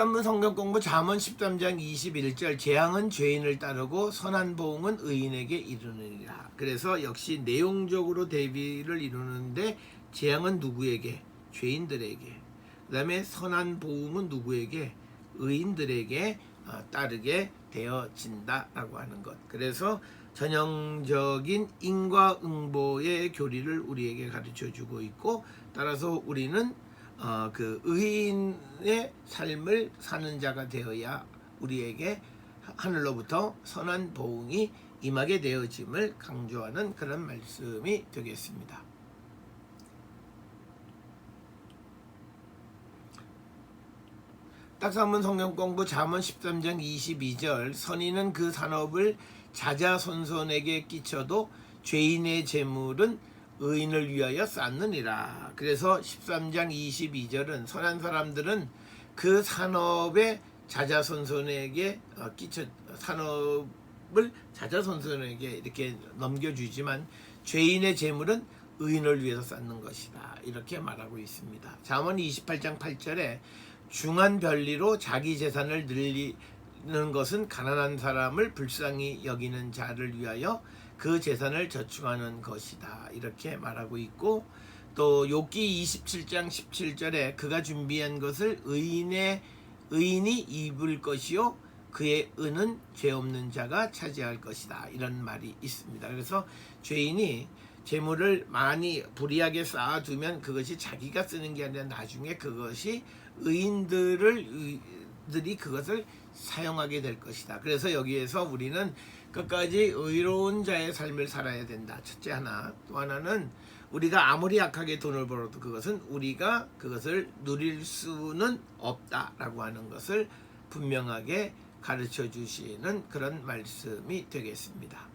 딱산문 성경 공부 잠언 13장 21절 재앙은 죄인을 따르고 선한 보응은 의인에게 이르느니라. 그래서 역시 내용적으로 대비를 이루는데 재앙은 누구에게? 죄인들에게. 그 다음에 선한 보응은 누구에게? 의인들에게 어, 따르게 되어진다라고 하는 것. 그래서 전형적인 인과응보의 교리를 우리에게 가르쳐 주고 있고 따라서 우리는 어, 그 의인의 삶을 사는 자가 되어야 우리에게 하늘로부터 선한 보응이 임하게 되어짐을 강조하는 그런 말씀이 되겠습니다. 딱상문 성경 공부 잠언 13장 22절 선인은 그 산업을 자자손손에게 끼쳐도 죄인의 재물은 의인을 위하여 쌓느니라. 그래서 13장 22절은 선한 사람들은 그 산업에 자자손손에게 어, 끼쳐 산업을 자자손손에게 이렇게 넘겨주지만 죄인의 재물은 의인을 위해서 쌓는 것이다. 이렇게 말하고 있습니다. 잠언 28장 8절에 중한 별리로 자기 재산을 늘리는 것은 가난한 사람을 불쌍히 여기는 자를 위하여 그 재산을 저축하는 것이다. 이렇게 말하고 있고 또 욥기 27장 17절에 그가 준비한 것을 의인의 의인이 입을 것이요 그의 은은 죄 없는 자가 차지할 것이다. 이런 말이 있습니다. 그래서 죄인이 재물을 많이 불이하게 쌓아두면 그것이 자기가 쓰는 게 아니라 나중에 그것이 의인들을 들이 그것을 사용하게 될 것이다. 그래서 여기에서 우리는 끝까지 의로운 자의 삶을 살아야 된다. 첫째 하나. 또 하나는 우리가 아무리 약하게 돈을 벌어도 그것은 우리가 그것을 누릴 수는 없다라고 하는 것을 분명하게 가르쳐 주시는 그런 말씀이 되겠습니다.